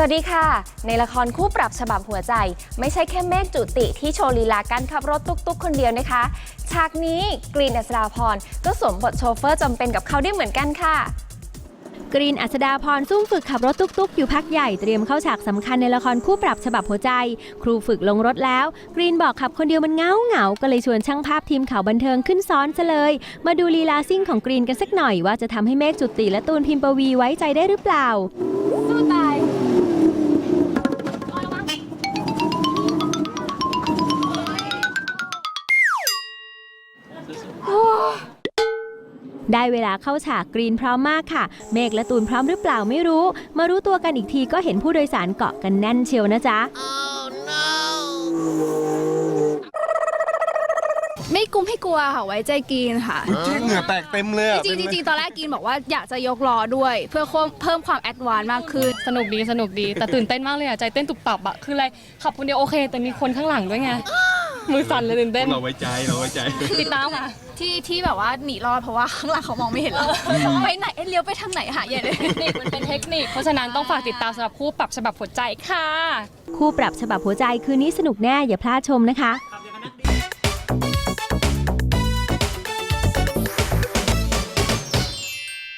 สวัสดีค่ะ ในละครคู่ปรับฉบับหัวใจ ไม่ใช่แค่เมฆจุติที่โชว์ลีลาการขับรถตุ๊กๆ คนเดียวนะคะ ฉากนี้กรีนอัศดาพรก็สวมบทโชเฟอร์จำเป็นกับเขาได้เหมือนกันค่ะกรีนอัศดาพรซุ่มฝึกขับรถตุ๊กๆ อยู่พักใหญ่เตรียมเข้าฉากสำคัญในละครคู่ปรับฉบับหัวใจ ครูฝึกลงรถแล้ว กรีนบอกขับคนเดียวมันเงาเหงาก็เลยชวนช่างภาพทีมข่าวบันเทิงขึ้นซ้อนซะเลย มาดูลีลาซิ่งของกรีนกันสักหน่อยว่าจะทำให้เมฆจุติและตูนพิมพ์ปวีไว้ใจได้หรือเปล่า ได้เวลาเข้าฉากกรีนพร้อมมากค่ะ เมฆและตูนพร้อมหรือเปล่าไม่รู้ มารู้ตัวกันอีกทีก็เห็นผู้โดยสารเกาะกันแน่นเชียวนะจ๊ะไม่กุ้มให้กลัวค่ะไว้ใจกรีนค่ะเจ๊เหงื่อแตกเต็มเลยอะจริงๆเป็นจริงๆตอนแรกกรีนบอกว่าอยากจะยกล้อด้วย เพื่อเพิ่มความแอดวานซ์มากขึ้น สนุกดีสนุกดีแต่ตื่นเต้นมากเลยอะใจเต้นตุบตับอะคืออะไรขับคนเดียวโอเค แต่มีคนข้างหลังด้วยไง มือสั่นเลยตื่นเต้น เราไว้ใจเราไว้ใจ ติดตามค่ะ ที่ที่แบบว่าหนีรอดเพราะว่าข้างหลังเขามองไม่เห็นเราไปไหนเอ๊ะเลี้ยวไปทางไหนหาใหญ่เลยเทคนิคมันเป็นเทคนิค เพราะฉะนั้นต้องฝากติดตามสำหรับคู่ปรับฉบับหัวใจค่ะ คู่ปรับฉบับหัวใจคืนนี้สนุกแน่อย่าพลาดชมนะคะ